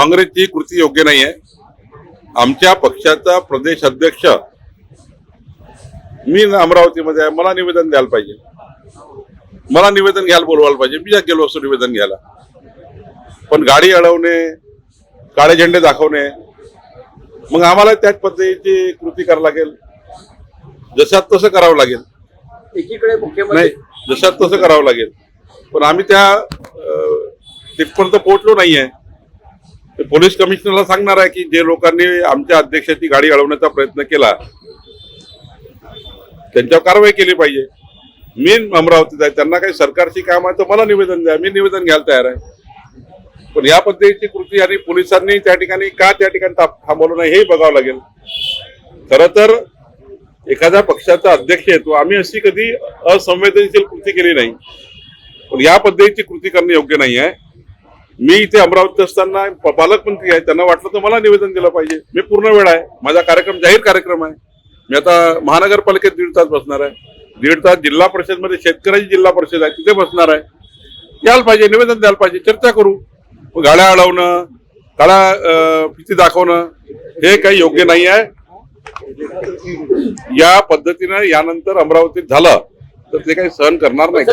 काँग्रेसची कृती योग्य नाही आहे आमच्या पक्षाचा प्रदेश अध्यक्ष मी अमरावतीमध्ये आहे. मला निवेदन द्यायला पाहिजे. मला निवेदन घ्यायला बोलवायला पाहिजे. मी गेलो असतो निवेदन घ्यायला. पण गाडी अडवणे काळे झेंडे दाखवणे मग आम्हाला त्याच पद्धतीची कृती करावं लागेल. जशात तसं करावं लागेल. एकीकडे नाही जशात तसं करावं लागेल. पण आम्ही त्या तिथपर्यंत पोहोचलो नाहीये. ते पोलीस कमिशनरला सांगणार आहे की जे लोकांनी आमच्या अध्यक्षाची गाडी अडवण्याचा प्रयत्न केला त्यांच्यावर कारवाई केली पाहिजे. मी अमरावतीत आहे त्यांना काही सरकारची काम आहे तर मला निवेदन द्या मी निवेदन घ्यायला तयार आहे. पण या पद्धतीची कृती आणि पोलिसांनी त्या ठिकाणी का त्या ठिकाणी थांबवलं नाही हेही बघावं लागेल. खर तर एखाद्या पक्षाचा अध्यक्ष येतो आम्ही अशी कधी असंवेदनशील कृती केली नाही. पण या पद्धतीची कृती करणं योग्य नाही आहे. मी इथे अमरावतीत असताना पालकमंत्री आहे त्यांना वाटलं तर मला निवेदन दिलं पाहिजे. मी पूर्ण वेळ आहे. माझा कार्यक्रम जाहीर कार्यक्रम आहे. मी आता महानगरपालिकेत दीड तास बसणार आहे. दीड तास जिल्हा परिषदमध्ये शेतकऱ्याची जिल्हा परिषद आहे तिथे बसणार आहे. यायला पाहिजे निवेदन द्यायला पाहिजे चर्चा करू. गाड्या अडवणं काळा भीती दाखवणं हे काही योग्य नाही आहे. या पद्धतीनं यानंतर अमरावतीत झालं तर ते काही सहन करणार नाही.